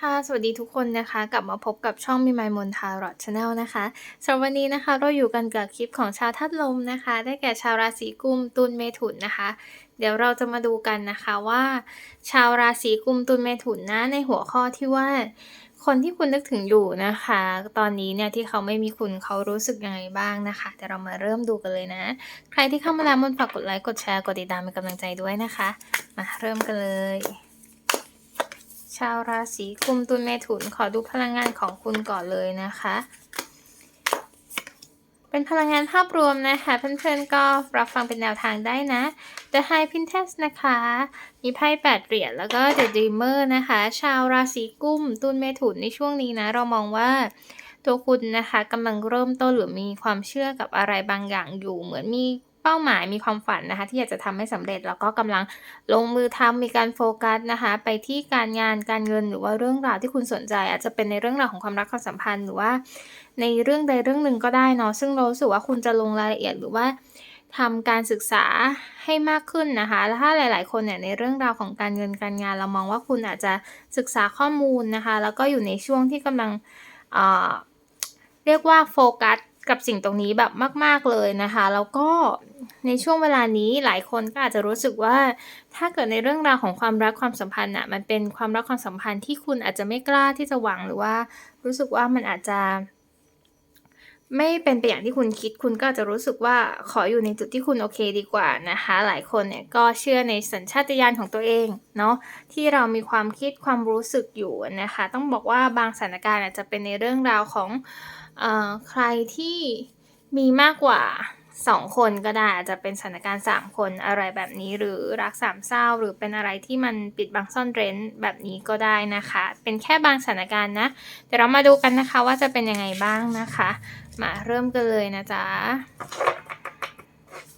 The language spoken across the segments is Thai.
ค่ะ สวัสดีทุกคนนะคะ กลับมาพบกับช่องมีไมมนทารอดชาแนลนะคะสำหรับวันนี้นะคะ เราอยู่กันกับคลิปของชาวธาตุลมนะคะ ได้แก่ชาวราศีกุมตุลเมถุนนะคะ เดี๋ยวเราจะมาดูกันนะคะว่า ชาวราศีกุมตุลเมถุนนะในหัวข้อที่ว่า คนที่คุณนึกถึงอยู่นะคะ ตอนนี้เนี่ยที่เขาไม่มีคุณเขารู้สึกยังไงบ้างนะคะเดี๋ยวเรามาเริ่มดูกันเลยนะ ใครที่เข้ามาแล้วมนฝากกดไลค์กดแชร์กดติดตามเป็นกำลังใจด้วยนะคะ มาเริ่มกันเลย ชาวราศีกุมตุลเมถุนขอดูพลังงานของคุณก่อนเลยนะคะ เป็นพลังงานภาพรวมนะคะ เพื่อนๆก็รับฟังเป็นแนวทางได้นะ The High Princess นะคะ มีไพ่แปดเหรียญแล้วก็ The Dreamer นะคะ ชาวราศีกุมตุลเมถุนในช่วงนี้นะ เรามองว่าตัวคุณนะคะกำลังเริ่มต้นหรือมีความเชื่อกับอะไรบางอย่างอยู่ เหมือนมี เป้าหมายมีความฝันนะคะ ที่อยากจะทำให้สำเร็จแล้วก็กำลังลงมือทำมีการโฟกัสนะคะ ไปที่การงานการเงินหรือว่าเรื่องราวที่คุณสนใจ อาจจะเป็นในเรื่องราวของความรักความสัมพันธ์หรือว่า ในเรื่องใดเรื่องหนึ่งก็ได้เนาะซึ่งเรารู้สึกว่าคุณจะลงรายละเอียดหรือว่าทำการศึกษาให้มากขึ้นนะคะ แล้วถ้าหลาย ๆ คนเนี่ยในเรื่องราวของการเงินการงาน เรามองว่าคุณอาจจะศึกษาข้อมูลนะคะ แล้วก็อยู่ในช่วงที่กำลังเอ่อเรียกว่าโฟกัส กับสิ่งตรงนี้แบบมาก ๆเลยนะคะ แล้วก็ในช่วงเวลานี้หลายคนก็อาจจะรู้สึกว่า ถ้าเกิดในเรื่องราวของความรักความสัมพันธ์อะมันเป็นความรักความสัมพันธ์ที่คุณอาจจะไม่กล้าที่จะหวังหรือว่า รู้สึกว่ามันอาจจะไม่เป็นไปอย่างที่คุณคิดคุณก็จะรู้สึกว่าขออยู่ในจุดที่คุณโอเคดีกว่านะคะ หลายคนเนี่ยก็เชื่อในสัญชาตญาณของตัวเองเนาะที่เรามีความคิดความรู้สึกอยู่นะคะ ต้องบอกว่าบางสถานการณ์อาจจะเป็นในเรื่องราวของ ใครที่มีมากกว่า 2 คนก็ได้อาจจะเป็นสถานการณ์ 3 คนอะไรแบบนี้หรือรักสามเศร้า หรือเป็นอะไรที่มันปิดบังซ่อนเร้นแบบนี้ก็ได้นะคะ เป็นแค่บางสถานการณ์นะเดี๋ยวเรามาดูกันนะคะว่าจะเป็นยังไงบ้างนะคะ มาเริ่มกันเลยนะจ๊ะ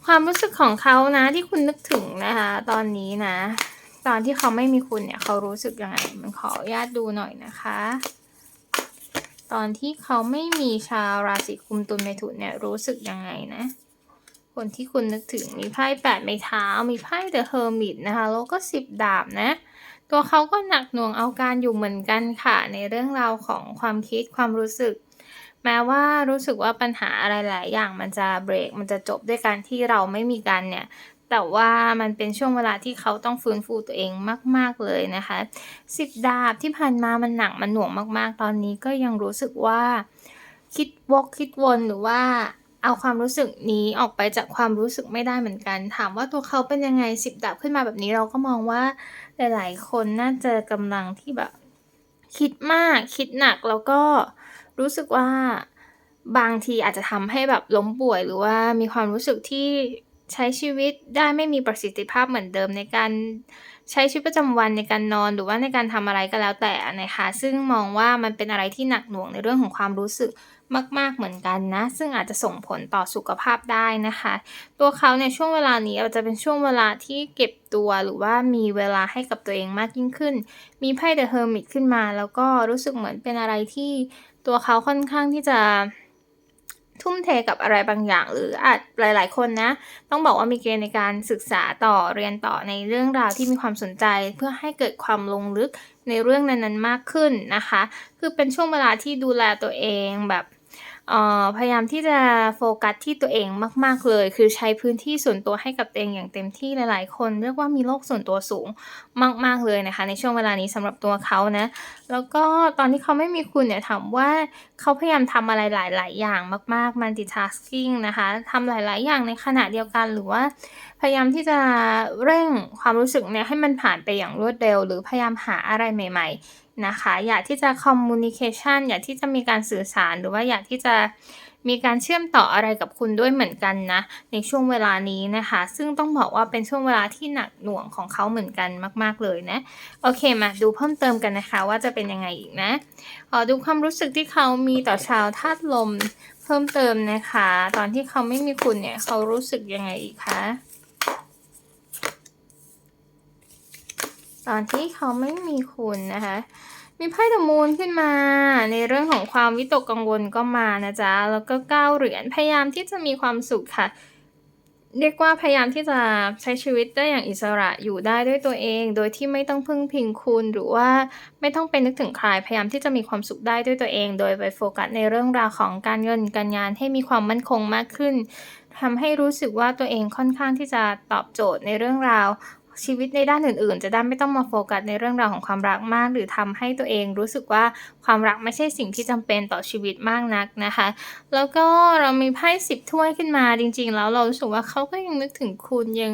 ความรู้สึกของเขานะที่คุณนึกถึงนะคะ ตอนนี้นะ ตอนที่เขาไม่มีคุณเนี่ยเขารู้สึกยังไงมันขออนุญาตดูหน่อยนะคะ ตอนที่เขาไม่มีชาวราศีกุมตุลเมถุนเนี่ยรู้สึกยังไงนะ คนที่คุณนึกถึงมีไพ่แปดไม้เท้า มีไพ่เดอะเฮอร์มิตนะคะแล้วก็สิบดาบนะ ตัวเขาก็หนักหน่วงเอาการอยู่เหมือนกันค่ะ ในเรื่องราวของความคิดความรู้สึก แม้ว่ารู้สึกว่าปัญหาอะไรหลายอย่างมันจะเบรกมันจะจบด้วยการที่เราไม่มีกันเนี่ย แต่ว่ามันเป็นช่วงเวลาที่เขาต้องฟื้นฟูตัวเองมาก ๆเลยนะคะสิบดาบที่ผ่านมามันหนักมันหน่วงมากๆ ตอนนี้ก็ยังรู้สึกว่า คิดวกคิดวนหรือว่าเอาความรู้สึกนี้ออกไปจากความรู้สึกไม่ได้เหมือนกัน ถามว่าตัวเขาเป็นยังไงสิบดาบขึ้นมาแบบนี้เราก็มองว่าหลายๆคนน่าจะกำลังที่แบบ คิดมากคิดหนักแล้วก็รู้สึกว่าบางทีอาจจะทำให้แบบล้มป่วยหรือว่ามีความรู้สึกที่ ใช้ชีวิตได้ไม่มีประสิทธิภาพเหมือนเดิมในการใช้ชีวิตประจำวันในการนอนหรือว่าในการทำอะไรก็แล้วแต่นะคะ ซึ่งมองว่ามันเป็นอะไรที่หนักหน่วงในเรื่องของความรู้สึกมาก ๆเหมือนกันนะ ซึ่งอาจจะส่งผลต่อสุขภาพได้นะคะ ตัวเขาในช่วงเวลานี้อาจจะเป็นช่วงเวลาที่เก็บตัวหรือว่ามีเวลาให้กับตัวเองมากยิ่งขึ้น มีไพ่เดอะเฮอร์มิตขึ้นมา แล้วก็รู้สึกเหมือนเป็นอะไรที่ตัวเขาค่อนข้างที่จะ ทุ่มเทกับอะไรบางอย่าง หรืออาจหลาย ๆ คนนะ ต้องบอกว่ามีเกณฑ์ในการศึกษาต่อเรียนต่อในเรื่องราวที่มีความสนใจ เพื่อให้เกิดความลงลึกในเรื่องนั้นๆมากขึ้นนะคะ คือเป็นช่วงเวลาที่ดูแลตัวเองแบบ พยายามที่จะโฟกัสที่ตัวเองมาก ๆ เลย คือใช้พื้นที่ส่วนตัวให้กับตัวเองอย่างเต็มที่หลาย ๆ คน เรียกว่ามีโลกส่วนตัวสูงมาก ๆ เลยนะคะ ในช่วงเวลานี้สำหรับตัวเขานะ แล้วก็ตอนที่เขาไม่มีคุณเนี่ยถามว่าเขาพยายามทำอะไรหลาย ๆ อย่างมาก ๆ multitasking นะคะทำหลาย ๆ อย่างในขณะเดียวกันหรือว่า พยายามที่จะเร่งความรู้สึกเนี่ยให้มันผ่านไปอย่างรวดเร็ว หรือพยายามหาอะไรใหม่ ๆ นะคะ อยากที่จะ communication อยากที่จะมีการสื่อสารหรือว่าอยากที่จะมีการเชื่อมต่ออะไรกับคุณด้วยเหมือนกันนะ ในช่วงเวลานี้นะคะ ซึ่งต้องบอกว่าเป็นช่วงเวลาที่หนักหน่วงของเขาเหมือนกันมาก ๆเลยนะ โอเคมาดูเพิ่มเติมกันนะคะว่าจะเป็นยังไงอีกนะขอดูความรู้สึกที่เขามีต่อชาวธาตุลม เพิ่มเติมนะคะ ตอนที่เขาไม่มีคุณเนี่ยเขารู้สึกยังไงอีกคะ ตอนที่เขาไม่มีคุณนะคะมีไพ่เดอะมูนขึ้นมา ในเรื่องของความวิตกกังวลก็มานะจ๊ะ แล้วก็เก้าเหรียญพยายามที่จะมีความสุขค่ะ เรียกว่าพยายามที่จะใช้ชีวิตได้อย่างอิสระอยู่ได้ด้วยตัวเอง โดยที่ไม่ต้องพึ่งพิงคุณหรือว่าไม่ต้องไปนึกถึงใครพยายามที่จะมีความสุขได้ด้วยตัวเอง โดยไปโฟกัสในเรื่องราวของการเงินการงานให้มีความมั่นคงมากขึ้นทำให้รู้สึกว่าตัวเองค่อนข้างที่จะตอบโจทย์ในเรื่องราว ชีวิตในด้านอื่นๆ จะได้ไม่ต้องมาโฟกัสในเรื่องราวของความรักมาก หรือทำให้ตัวเองรู้สึกว่าความรักไม่ใช่สิ่งที่จำเป็นต่อชีวิตมากนักนะคะ แล้วก็เรามีไพ่สิบถ้วยขึ้นมาจริง ๆ แล้วเรารู้สึกว่าเขาก็ยังนึกถึงคุณยัง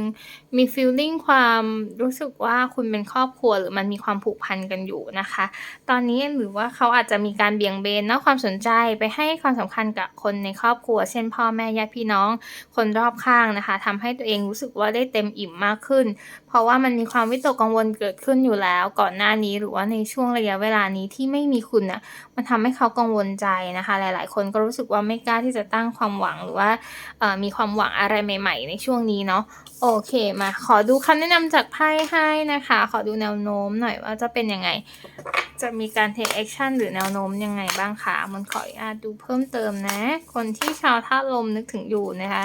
มีฟีลลิ่งความรู้สึกว่าคุณเป็นครอบครัวหรือมันมีความผูกพันกันอยู่นะคะ ตอนนี้หรือว่าเขาอาจจะมีการเบี่ยงเบนนาะความสนใจไปให้ความสำคัญกับคนในครอบครัว เช่นพ่อแม่ญาติพี่น้องคนรอบข้างนะคะทำให้ตัวเองรู้สึกว่าได้เต็มอิ่มมากขึ้นพราะว่ามันมีความวิตกกังวลเกิดขึ้นอยู่แล้ว ก่อนหน้านี้หรือว่าในช่วงระยะเวลานี้ที่ไม่มีคุณน่ะมันทำให้เขากังวลใจนะคะ หลาย ๆ คนก็รู้สึกว่าไม่กล้าที่จะตั้งความหวังหรือว่ามีความหวังอะไรใหม่ ๆ ในช่วงนี้เนาะโอเคมาขอดูคำแนะนำจากไพ่ให้นะคะ ขอดูแนวโน้มหน่อยว่าจะเป็นยังไง จะมีการ take action หรือแนวโน้มยังไงบ้างคะมันขออนุญาตดูเพิ่มเติมนะ คนที่ชาวธาตุลมนึกถึงอยู่นะคะ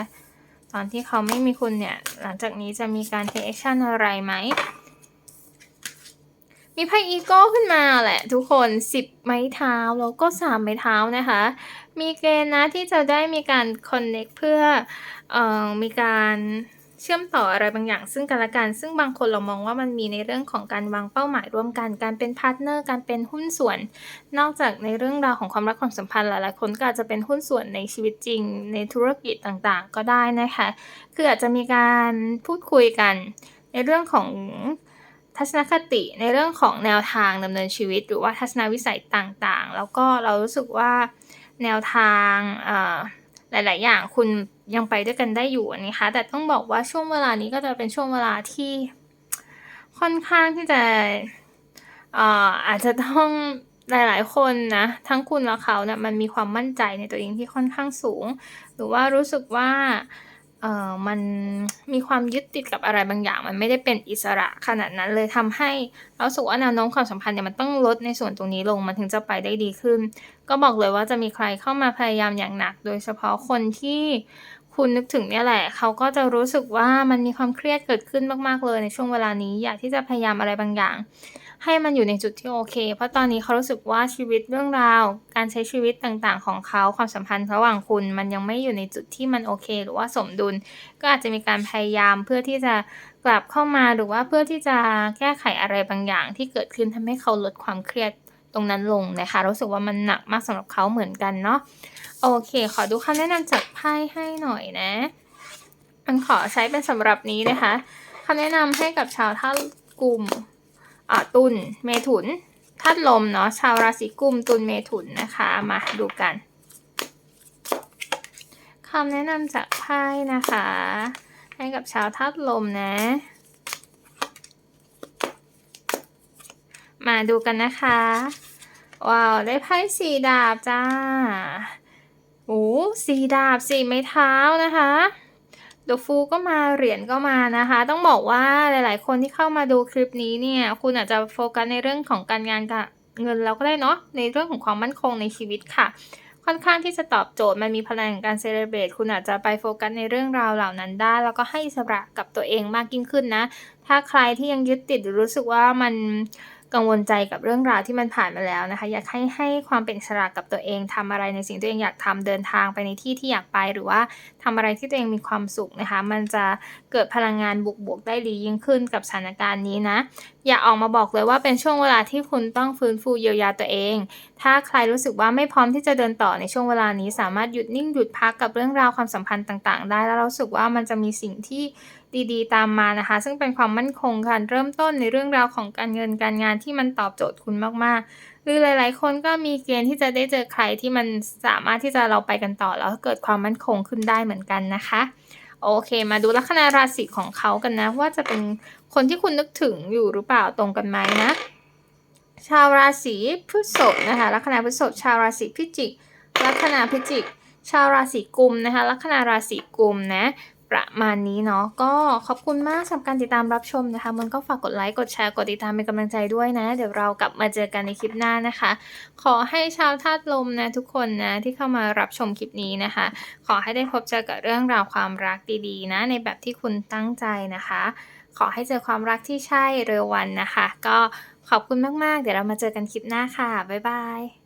ตอนที่เขาไม่มีคุณเนี่ย หลังจากนี้จะมีการ take action อะไรไหม มีไพ่อีโก้ขึ้นมาแหละ ทุกคน 10 ไม้เท้าแล้วก็ 3 ไม้เท้านะคะ มีเกณฑ์นะที่จะได้มีการ connect เพื่อเอ่อมีการ เชื่อมต่ออะไรบางอย่างซึ่งกันและกัน ซึ่งบางคนเรามองว่ามันมีในเรื่องของการวางเป้าหมายร่วมกัน การเป็นพาร์ทเนอร์ การเป็นหุ้นส่วน นอกจากในเรื่องราวของความรักความสัมพันธ์หลายๆคนก็อาจจะเป็นหุ้นส่วนในชีวิตจริง ในธุรกิจต่างๆ ก็ได้นะคะ คืออาจจะมีการพูดคุยกัน ในเรื่องของทัศนคติในเรื่องของแนวทางดำเนินชีวิต หรือว่าทัศนวิสัยต่างๆ แล้วก็เรารู้สึกว่าแนวทางหลาย ๆ อย่างคุณ ยังไปด้วยกันได้อยู่นะคะแต่ต้องบอกว่าช่วงเวลานี้ก็จะเป็นช่วงเวลาที่ค่อนข้างที่จะอาจจะต้องหลายๆ คนนะทั้งคุณและเขาเนี่ยมันมีความมั่นใจในตัวเองที่ค่อนข้างสูง หรือว่ารู้สึกว่าเออมันมีความยึดติดกับอะไรบางอย่าง มันไม่ได้เป็นอิสระขนาดนั้นเลยทำให้เราสึกว่าแนวโน้มความสัมพันธ์เนี่ยมันต้องลดในส่วนตรงนี้ลงมันถึงจะไปได้ดีขึ้น ก็บอกเลยว่าจะมีใครเข้ามาพยายามอย่างหนัก โดยเฉพาะคนที่ คุณนึกถึงเนี่ยแหละ เขาก็จะรู้สึกว่ามันมีความเครียดเกิดขึ้นมากๆเลยในช่วงเวลานี้ อยากที่จะพยายามอะไรบางอย่าง ให้มันอยู่ในจุดที่โอเค เพราะตอนนี้เขารู้สึกว่าชีวิตเรื่องราว การใช้ชีวิตต่างๆ ของเขาความสัมพันธ์ระหว่างคุณ มันยังไม่อยู่ในจุดที่มันโอเค หรือว่าสมดุล ก็อาจจะมีการพยายามเพื่อที่จะกลับเข้ามาหรือว่าเพื่อที่จะแก้ไขอะไรบางอย่าง ที่เกิดขึ้นทำให้เขาลดความเครียด ตรงนั้นลงนะคะรู้สึกว่ามันหนักมากสำหรับเขาเหมือนกันเนาะโอเค ขอดูคำแนะนำจากไพ่ให้หน่อยนะมันขอใช้เป็นสำหรับนี้นะคะคำแนะนำให้กับชาวธาตุกุมอ่าตุลเมถุนธาตุลมเนาะชาวราศีกุมตุลเมถุนนะคะมาดูกันคำแนะนำจากไพ่นะคะ ให้กับชาวธาตุลมนะ มาดูกันนะคะ ว้าว ได้ไพ่สี่ดาบจ้าโอ้สี่ดาบสี่ไม้เท้านะคะเดอะฟูก็มาเหรียญก็มานะคะ ต้องบอกว่าหลาย ๆ คนที่เข้ามาดูคลิปนี้เนี่ย คุณอาจจะโฟกัสในเรื่องของการงานกับเงินแล้วก็ได้เนาะในเรื่องของความมั่นคงในชีวิตค่ะ ค่อนข้างที่จะตอบโจทย์มันมีพลังของการเซเลบรตคุณอาจจะไปโฟกัสในเรื่องราวเหล่านั้นได้ แล้วก็ให้สระกับตัวเองมากยิ่งขึ้นนะ ถ้าใครที่ยังยึดติดหรือรู้สึกว่ามัน กังวลใจกับเรื่องราวที่มันผ่านมาแล้วนะคะ อยากให้ให้ความเป็นอิสระกับตัวเองทำอะไรในสิ่งที่ตัวเองอยากทำเดินทางไปในที่ที่อยากไป หรือว่าทำอะไรที่ตัวเองมีความสุขนะคะ มันจะเกิดพลังงานบวกๆได้ดียิ่งขึ้นกับสถานการณ์นี้นะ อย่าออกมาบอกเลยว่าเป็นช่วงเวลาที่คุณต้องฟื้นฟูเยียวยาตัวเอง ถ้าใครรู้สึกว่าไม่พร้อมที่จะเดินต่อในช่วงเวลานี้สามารถหยุดนิ่งหยุดพักกับเรื่องราวความสัมพันธ์ต่างๆ ได้ แล้วเราสึกว่ามันจะมีสิ่งที่ดีๆ ตามมานะคะ ซึ่งเป็นความมั่นคงการเริ่มต้นในเรื่องราวของการเงินการงานที่มันตอบโจทย์คุณมากๆ หรือหลาย ๆ คนก็มีเกณฑ์ที่จะได้เจอใครที่มันสามารถที่จะเราไปกันต่อแล้วเกิดความมั่นคงขึ้นได้เหมือนกันนะคะโอเค มาดูลัคนาราศีของเขากันนะ ว่าจะเป็นคนที่คุณนึกถึงอยู่หรือเปล่าตรงกันไหมนะ ชาวราศีพฤษภนะคะลัคนาพฤษภชาวราศีพิจิกลัคนาพิจิก ชาวราศีกุมนะคะลัคนาราศีกุมนะประมาณนี้เนาะก็ขอบคุณมากสำหรับการติดตามรับชมนะคะ มันก็ฝากกดไลค์กดแชร์กดติดตามเป็นกำลังใจด้วยนะ เดี๋ยวเรากลับมาเจอกันในคลิปหน้านะคะ ขอให้ชาวธาตุลมนะทุกคนนะที่เข้ามารับชมคลิปนี้นะคะ ขอให้ได้พบเจอกับเรื่องราวความรักดีๆ นะ ในแบบที่คุณตั้งใจนะคะ ขอให้เจอความรักที่ใช่เร็ววันนะคะ ก็ ขอบคุณมาก ๆ เดี๋ยวเรามาเจอกันคลิปหน้าค่ะ บ๊ายบาย